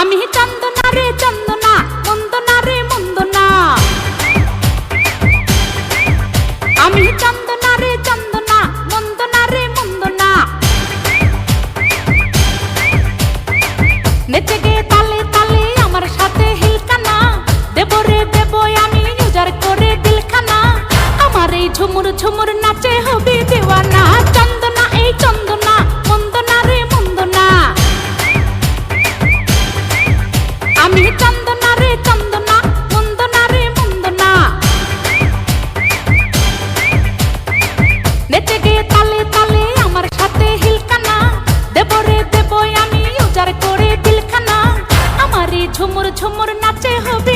আমি চন্দনা রে চন্দনা, মন্দনা রে মন্দনা। আমি চন্দনা রে চন্দনা, মন্দনা রে মন্দনা। নেচে গে তালে তালে আমার সাথে হিলকানা দেব রে দেব, আমি উজার করে দিলখানা। আমার এই ঝুমুর ঝুমুর নাচে হবে দেওয়ানা ঝুমুর ঝুমুর নাচে হবে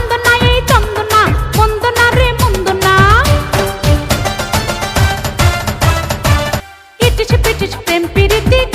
প্রেম প্রীতি